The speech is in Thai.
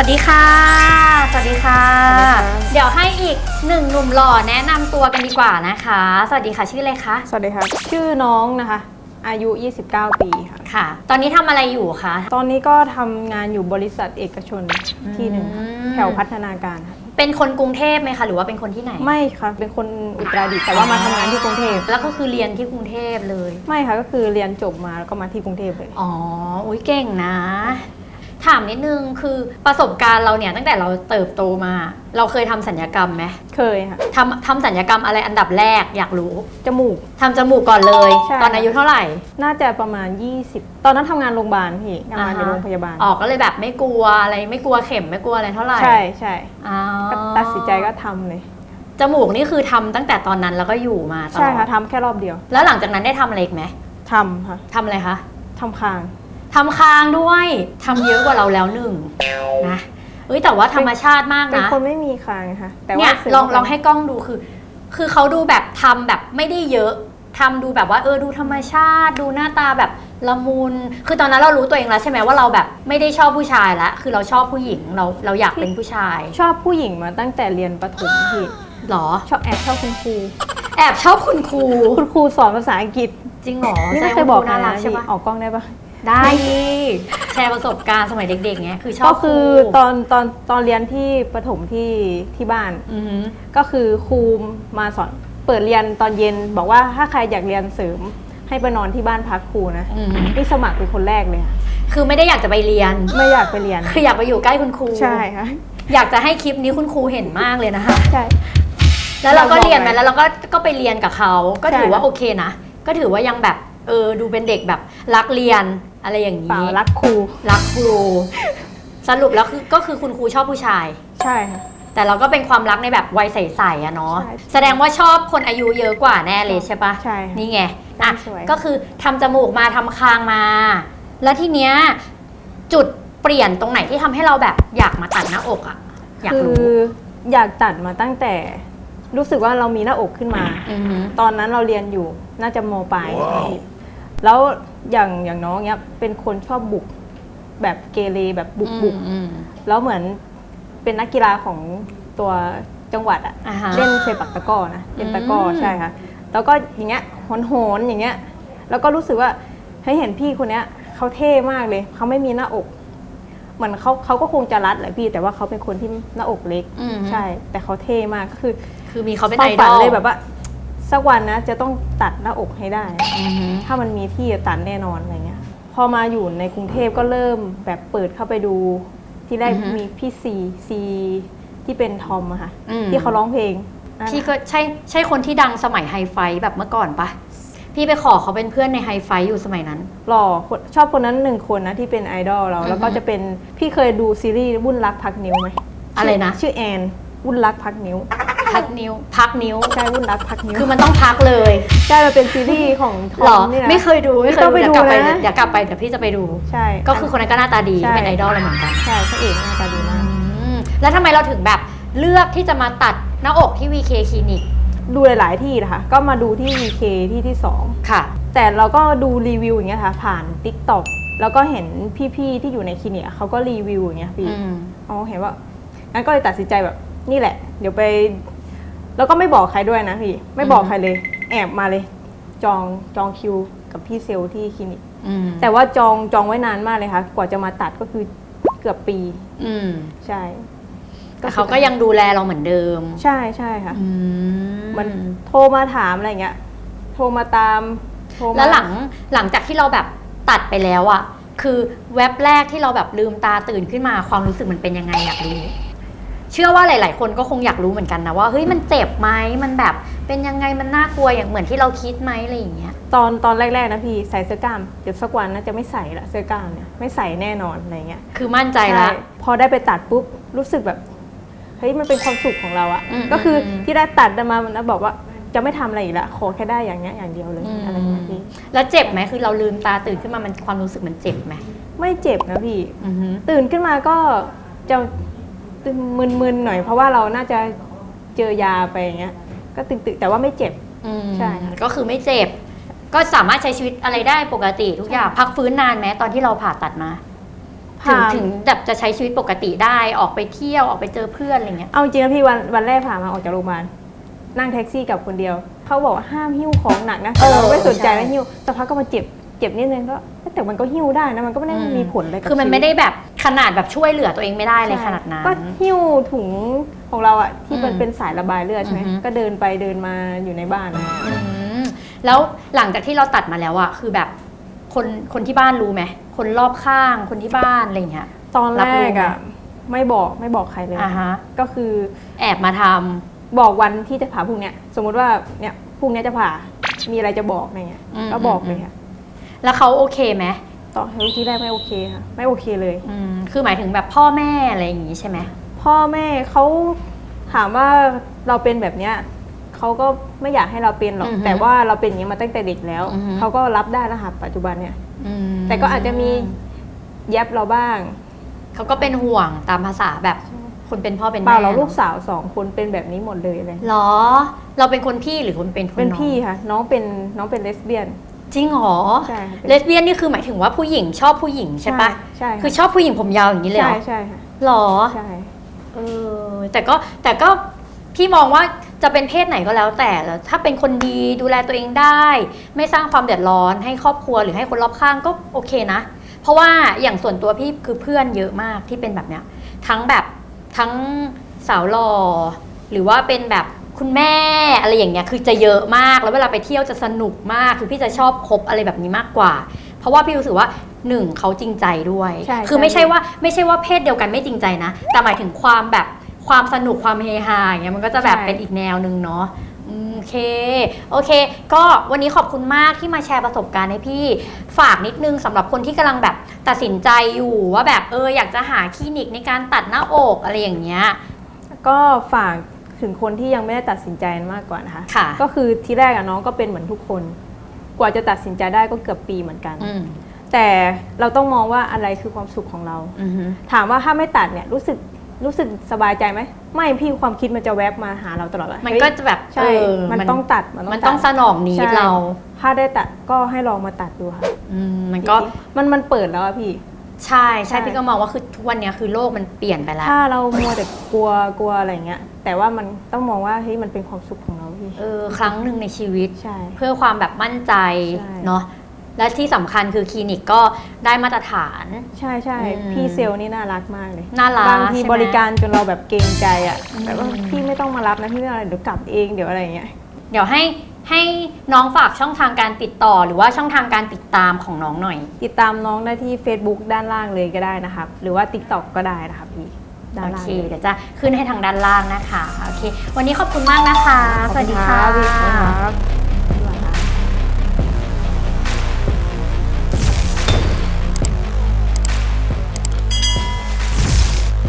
วัสดีค่ะสวัสดีค่ะ สวัสดีค่ะ เดี๋ยวให้อีกหนึ่งหนุ่มหล่อแนะนำตัวกันดีกว่านะคะ สวัสดีค่ะชื่ออะไรคะ สวัสดีครับ ชื่อน้องนะคะ อายุ 29 ปีค่ะ ค่ะ ตอนนี้ทำอะไรอยู่คะ ตอนนี้ก็ทำงานอยู่บริษัทเอกชนที่หนึ่งค่ะอืม แถวพัฒนาการค่ะเป็นคนกรุงเทพไหมคะ หรือว่าเป็นคนที่ไหน ไม่ค่ะเป็นคนอุตรดิตถ์แต่ว่ามาทำงานที่กรุงเทพแล้วก็คือเรียนที่กรุงเทพเลย ไม่ค่ะก็คือเรียนจบมาแล้วก็มาที่กรุงเทพเลย อ๋อ อุ้ยเก่งนะ ถามนิดนึงคือประสบการณ์เราเนี่ยตั้งแต่เราเติบโตมา เราเคยทำสัญญกรรมไหมเคยค่ะ ทำทำสัญญกรรมอะไรอันดับแรกอยากรู้จมูก ทำจมูกก่อนเลย ใช่ ตอนอายุเท่าไหร่น่าจะประมาณ 20 ตอนนั้นทำงานโรงพยาบาลพี่ทำงานในอ่าฮะโรงพยาบาล ออกก็เลยแบบไม่กลัวอะไรไม่กลัวเข็มไม่กลัวอะไรเท่าไหร่ใช่ใช่อ๋อก็ตัดสินใจก็ทำเลย จมูกนี่คือทำตั้งแต่ตอนนั้นแล้วก็อยู่มาตลอดใช่ค่ะทำแค่รอบเดียวแล้วหลังจากนั้นได้ทำอะไรอีกไหมทำค่ะทำอะไรคะ ทำคาง ทำคางด้วยทำเยอะกว่าเราแล้วหนึ่งนะเอ้ยแต่ว่าธรรมชาติมากเป็นนะ คนไม่มีคางค่ะ แต่เนี่ว่ายเสริมลองเข้าไปลองให้กล้องดูคือ คือเขาดูแบบทำแบบไม่ได้เยอะทำดูแบบว่าเออดูธรรมชาติ ดูหน้าตาแบบละมุนคือตอนนั้นเรารู้ตัวเองแล้วใช่ไหมว่าเราแบบไม่ได้ชอบผู้ชายแล้วคือเราชอบผู้หญิงเราเราอยากเป็นผู้ชายชอบผู้หญิงมาตั้งแต่เรียนประถมพี่หรอ ชอบแอบชอบคุณครู แอบชอบคุณครูคุณครูสอนภาษาอังกฤษจริงเหรอนี่ไม่แสดงเคยบอกว่าครูใครน่ารักนะใช่พี่ปะออกกล้องได้ปะ ได้ดิแชร์ประสบการณ์สมัยเด็กๆเงี้ยคือชอบก็คือรูตอนตอนตอนเรียนที่ประถมที่ที่บ้าน อือหือก็คือครูมาสอนเปิดเรียนตอนเย็น บอกว่าถ้าใครอยากเรียนเสริม ให้ไปนอนที่บ้านพักครูนะอือหือนี่สมัครเป็นคนแรกเลยค่ะคือไม่ได้อยากจะไปเรียน ไม่อยากไปเรียน คืออยากไปอยู่ใกล้คุณครู ใช่ค่ะอยากจะให้คลิปนี้คุณครูเห็นมากเลยนะคะ ใช่ แล้วเราก็เราบอกเรียนไปไว้แล้วเราก็ก็ไปเรียนกับเขา ก็ใช่ถือว่าโอเคนะ ก็ถือว่ายังแบบ เออดูเป็นเด็กแบบรักเรียนอะไรอย่างเปล่านี้รักครูรักครู สรุปแล้วคือก็คือคุณครูชอบผู้ชาย ใช่ค่ะ แต่เราก็เป็นความรักในแบบวัยใสๆอะเนาะใช่ แสดงว่าชอบคนอายุเยอะกว่าแน่เลยใช่ปะ ใช่ค่ะ นี่ไงอะสวย ก็คือทำจมูกมาทำคางมา แล้วทีเนี้ยจุดเปลี่ยนตรงไหนที่ทำให้เราแบบอยากมาตัดหน้าอกอะอยากคืรู้ออยากตัดมาตั้งแต่รู้สึกว่าเรามีหน้าอกขึ้นมาอือหือตอนนั้นเราเรียนอยู่น่าจะมปลาย แล้วอย่างอย่างน้องเนี้ยเป็นคนชอบบุกแบบเกเรแบบบุกบุกอืมแล้วเหมือนเป็นนักกีฬาของตัวจังหวัดอะอ่าฮะ เล่นเซปักตะกร้อนะเล่นตะกร้ออืมใช่ค่ะแล้วก็อย่างเงี้ยโหนโหนๆอย่างเงี้ย แล้วก็รู้สึกว่าเฮ้ยเห็นพี่คนเนี้ยเขาเท่มากเลยเขาไม่มีหน้าอกเหมือนเขาเขาก็คงจะรัดแหละพี่ แต่ว่าเขาเป็นคนที่หน้าอกเล็ก อืมใช่ แต่เขาเท่มากก็คือ คือมีเขาเป็นควาไอมดฝัอนลเลยแบบว่า สักวันนะ จะต้องตัดหน้าอกให้ได้อือหือถ้ามันมีที่จะตัดแน่นอนอะไรเงี้ย พอมาอยู่ในกรุงเทพก็เริ่มแบบเปิดเข้าไปดู ที่แรกอือฮึมีพี่ซีซีที่เป็นทอมอะค่ะอืมที่เขาร้องเพลงพี่ก็ใช่ใช่คนที่ดังสมัยไฮไฟท์แบบเมื่อก่อนปะพี่ไปขอเขาเป็นเพื่อนในไฮไฟท์อยู่สมัยนั้น หล่อคนชอบคนนั้นหนึ่งคนนะที่เป็นไอดอลเราอือฮึแล้วก็จะเป็นพี่เคยดูซีรีส์วุ่นรักพักนิ้วไหมอะไรนะ ชื่อแอนวุ่นรักพักนิ้ว พักนิ้ว พักนิ้ว ใช่วุ่นรักพักนิ้วคือมันต้องพักเลยใช่มันเป็นซีรีส์ของทหรออมนี่นะ ไม่เคยดูไม่เคยต้องไปเดี๋ยวกลับไปดูนะ เดี๋ยวกลับไปเดี๋ยวพี่จะไปดู ใช่ ก็คือคนนั้นก็หน้าตาดีใช่ เป็นไอดอลเราเหมือนกันใช่พระเอกหน้าตาดีมาก อืมแล้วทำไมเราถึงแบบเลือกที่จะมาตัดหน้าอกที่ VK คลินิกดูหลาย ๆ ที่นะคะ ก็มาดูที่ VK ที่ที่สอง ค่ะ แต่เราก็ดูรีวิวอย่างเงี้ยค่ะ ผ่าน Tik t o อกแล้วก็เห็นพี่ๆที่อยู่ในคลินิกอะเขาก็รีวิวอย่างเงี้ยพี่อืม อ๋อเห็นว่างั้นก็เลยตัดสินใจแบบนี่แหละ เดี๋ยวไป แล้วก็ไม่บอกใครด้วยนะพี่ ไม่บอกใครเลย แอบมาเลย จองจองคิวกับพี่เซลล์ที่คลินิก อืมแต่ว่าจองจองไว้นานมากเลยค่ะ กว่าจะมาตัดก็คือเกือบปี อืมใช่แต่เขาก็ยังดูแลเราเหมือนเดิมใช่ใช่ค่ะ อืมันโทรมาถามอะไรเงี้ย โทรมาตามโทรมาแล้วหลังหลังจากที่เราแบบตัดไปแล้วอะคือเว็บแรกที่เราแบบลืมตาตื่นขึ้นมาความรู้สึกมันเป็นยังไงอยากรู้ เชื่อว่าหลาย ๆ คนก็คงอยากรู้เหมือนกันนะว่าเฮ้ยมันเจ็บไหมมันแบบเป็นยังไงมันน่ากลัวอย่างเหมือนที่เราคิดไหมอะไรอย่างเงี้ย ตอนตอนแรกๆนะพี่ใส่เสื้อกล้ามเดี๋ยวสักวันนะจะไม่ใส่ละเสื้อกล้ามเนี่ยไม่ใส่แน่นอนอะไรเงี้ยคือมั่นใจละช่พอได้ไปตัดปุ๊บรู้สึกแบบเฮ้ยมันเป็นความสุขของเราอะอืมก็คืออม ที่ได้ตัดมาแล้วบอกว่าจะไม่ทำอะไรอีกละขอแค่ได้อย่างเงี้ยอย่างเดียวเลยอะไรเงี้ยพี่แล้วเจ็บไหมคือเราลืมตาตื่นขึ้นมามันความรู้สึกมันเจ็บไหมไม่เจ็บนะพี่ อือหือตื่นขึ้นมาก็จะตึง มึนๆหน่อยเพราะว่าเราน่าจะเจอยาไปอย่างเงี้ย ก็ตึงๆแต่ว่าไม่เจ็บ อืมใช่ค่ะ ก็คือไม่เจ็บ ก็สามารถใช้ชีวิตอะไรได้ปกติทุกอย่าง พักฟื้นนานไหมตอนที่เราผ่าตัดมา ถึงผ่าถึงแบบจะใช้ชีวิตปกติได้ ออกไปเที่ยว ออกไปเจอเพื่อนอะไรเงี้ย เอาจริงนะพี่วันวันแรกผ่ามาออกจากโรงพยาบาลนั่งแท็กซี่กับคนเดียว เขาบอกว่าห้ามหิ้วของหนักนะเออเราก็ไม่สนใจใช่ แล้วหิ้วสักพักก็มาเจ็บ เจ็บนิดนึงก็แต่มันก็หิ้วได้นะมันก็ไม่ได้มีผลอะไรกับคือมันชีวิตไม่ได้แบบขนาดแบบช่วยเหลือตัวเองไม่ได้เลยขนาดนั้นก็หิ้วถุงของเราอะที่มันอืมเป็นสายระบายเลือดใช่ไหมอือฮึก็เดินไปเดินมาอยู่ในบ้านอืมแล้วหลังจากที่เราตัดมาแล้วอะคือแบบคนคนที่บ้านรู้ไหมคนรอบข้างคนที่บ้านอะไรเงี้ยตอนรัแรบรู้กไหมอะไม่บอกไม่บอกใครเลยอ่าฮะก็คือแอบมาทำบอกวันที่จะผ่าพรุ่งเนี้ย สมมุติว่าเนี่ยพรุ่งเนี้ยจะผ่ามีอะไรจะบอกอะไรเงี้ยอืมก็บอกอืมเลยค่ะ แล้วเขาโอเคไหมตอนที่แรกไม่โอเคค่ะ ไม่โอเคเลย อืมคือหมายถึงแบบพ่อแม่อะไรอย่างงี้ใช่ไหมพ่อแม่เขาถามว่าเราเป็นแบบเนี้ยเขาก็ไม่อยากให้เราเป็นหรอก แต่ว่าเราเป็นอย่างนี้มาตั้งแต่เด็กแล้ว เขาก็รับได้แล้วค่ะปัจจุบันเนี่ยอืมแต่ก็อาจจะมีแยบเราบ้าง เขาก็เป็นห่วงตามภาษาแบบคนเป็นพ่อเป็นเปแม่ล่าเราลูกนอะสาวสองคนเป็นแบบนี้หมดเลยเลยหรอ เราเป็นคนพี่หรือคนเป็นคนเป็นองพี่ค่ะ น้องเป็นน้องเป็นเลสเบี้ยน จริงเหรอใช่ค่ะเป็นเลสเบี้ยนนี่คือหมายถึงว่าผู้หญิงชอบผู้หญิงใช่ปะใช่ะคือชอบผู้หญิงผมยาวอย่างนี้เลยเหรใช่อใช่ค่ะหรอใช่เออแต่ก็แต่ก็พี่มองว่าจะเป็นเพศไหนก็แล้วแต่ถ้าเป็นคนดีดูแลตัวเองได้ ไม่สร้างความเดือดร้อนให้ครอบครัวหรือให้คนรอบข้างก็โอเคนะ เพราะว่าอย่างส่วนตัวพี่คือเพื่อนเยอะมากที่เป็นแบบเนี้ย ทั้งแบบทั้งสาวหล่อหรือว่าเป็นแบบ คุณแม่อะไรอย่างเงี้ยคือจะเยอะมากแล้วเวลาไปเที่ยวจะสนุกมากคือพี่จะชอบคบอะไรแบบนี้มากกว่า เพราะว่าพี่รู้สึกว่าหนึ่งเขาจริงใจด้วย ใช่คือใช่ไม่ใช่ว่าไม่ใช่ว่าเพศเดียวกันไม่จริงใจนะ แต่หมายถึงความแบบความสนุกความเฮฮาอย่างเงี้ยมันก็จะแบบใช่ เป็นอีกแนวหนึ่งเนาะอืมโอเคโอเค ก็วันนี้ขอบคุณมากที่มาแชร์ประสบการณ์ให้พี่ฝากนิดนึงสำหรับคนที่กำลังแบบตัดสินใจอยู่ว่าแบบเอออยากจะหาคลินิกในการตัดหน้าอกอะไรอย่างเงี้ย ก็ฝาก ถึงคนที่ยังไม่ได้ตัดสินใจมากกว่านะคะค่ะ ก็คือที่แรกอะน้องก็เป็นเหมือนทุกคน กว่าจะตัดสินใจได้ก็เกือบปีเหมือนกัน อืมแต่เราต้องมองว่าอะไรคือความสุขของเรา อือฮึถามว่าถ้าไม่ตัดเนี่ยรู้สึกรู้สึกสบายใจไหมไม่พี่ความคิดมันจะแวบมาหาเราตลอดว่ามันเฮ้ยก็จะแบบใช่เออมันต้องตัดมันต้องสนองนี้ใช่เราถ้าได้ตัดก็ให้ลองมาตัดดูค่ะอืมมันก็ มันมันเปิดแล้วอะพี่ ใช่ใช่ใช่ พี่ก็มองว่าคือทุกวันเนี้ยคือโลกมันเปลี่ยนไปแล้ว ถ้าเรามัวแต่กลัวกลัวอะไรเงี้ย แต่ว่ามันต้องมองว่าเฮ้ยมันเป็นความสุขของเราพี่เออครั้งหนึ่งในชีวิต ใช่ เพื่อความแบบมั่นใจใช่ เนาะและที่สำคัญคือคลินิกก็ได้มาตรฐาน ใช่ใช่อืมพี่เซลล์นี่น่ารักมากเลยน่ารักบางทีใช่ไหมบริการจนเราแบบเกรงใจอะอืม แบบว่าพี่ไม่ต้องมารับนะพี่ไม่อะไรเดี๋ยวกลับเองเดี๋ยวอะไรเงี้ย เดี๋ยวให้ให้น้องฝากช่องทางการติดต่อ หรือว่าช่องทางการติดตามของน้องหน่อย ติดตามน้องได้ที่ Facebook ด้านล่างเลยก็ได้นะครับ หรือว่า TikTok ก็ได้นะครับพี่ ด้านโอล่างเคเลยเดี๋ยวจะขึ้นให้ทางด้านล่างนะคะ โอเค วันนี้ขอบคุณมากนะคะ สวัสดีค่ะ ขอบณรับพี่ครับ